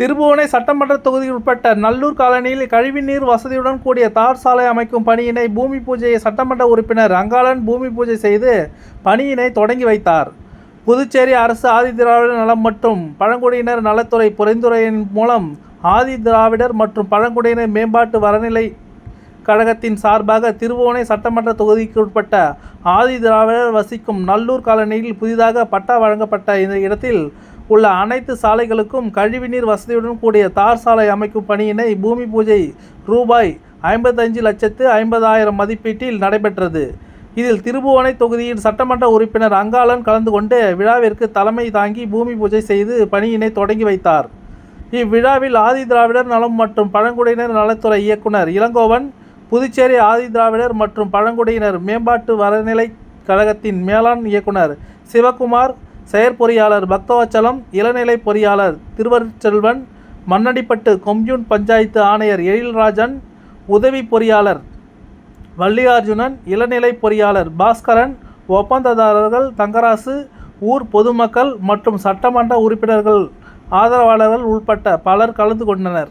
திருபுவனை சட்டமன்ற தொகுதிக்கு உட்பட்ட நல்லூர் காலனியில் கழிவுநீர் வசதியுடன் கூடிய தார் சாலை அமைக்கும் பணியினை பூமி பூஜையை சட்டமன்ற உறுப்பினர் அங்காளன் பூமி பூஜை செய்து பணியினை தொடங்கி வைத்தார். புதுச்சேரி அரசு ஆதி திராவிடர் நலம் மற்றும் பழங்குடியினர் நலத்துறை பரிந்துரையின் மூலம் ஆதி திராவிடர் மற்றும் பழங்குடியினர் மேம்பாட்டு வரநிலை கழகத்தின் சார்பாக திருவோணை சட்டமன்ற தொகுதிக்கு உட்பட்ட ஆதி திராவிடர் வசிக்கும் நல்லூர் காலனியில் புதிதாக பட்டா வழங்கப்பட்ட இந்த இடத்தில் உள்ள அனைத்து சாலைகளுக்கும் கழிவுநீர் வசதியுடன் கூடிய தார் சாலை அமைக்கும் பணியினை பூமி பூஜை ரூபாய் ஐம்பத்தஞ்சு லட்சத்து ஐம்பதாயிரம் மதிப்பீட்டில் நடைபெற்றது. இதில் திருபுவனை தொகுதியின் சட்டமன்ற உறுப்பினர் அங்காளன் கலந்து கொண்டு விழாவிற்கு தலைமை தாங்கி பூமி பூஜை செய்து பணியினை தொடங்கி வைத்தார். இவ்விழாவில் ஆதி திராவிடர் நலம் மற்றும் பழங்குடியினர் நலத்துறை இயக்குனர் இளங்கோவன் புதுச்சேரி ஆதி திராவிடர் மற்றும் பழங்குடியினர் மேம்பாட்டு வரநிலை கழகத்தின் மேலாண் இயக்குனர் சிவகுமார் செயற்பொறியாளர் பக்தவச்சலம் இளநிலை பொறியாளர் திருவருட்செல்வன் மண்ணடிப்பட்டு கொம்யூன் பஞ்சாயத்து ஆணையர் எழில்ராஜன் உதவி பொறியாளர் வள்ளியார்ஜுனன் இளநிலை பொறியாளர் பாஸ்கரன் ஒப்பந்ததாரர்கள் தங்கராசு ஊர் பொதுமக்கள் மற்றும் சட்டமன்ற உறுப்பினர்கள் ஆதரவாளர்கள் உள்பட்ட பலர் கலந்து கொண்டனர்.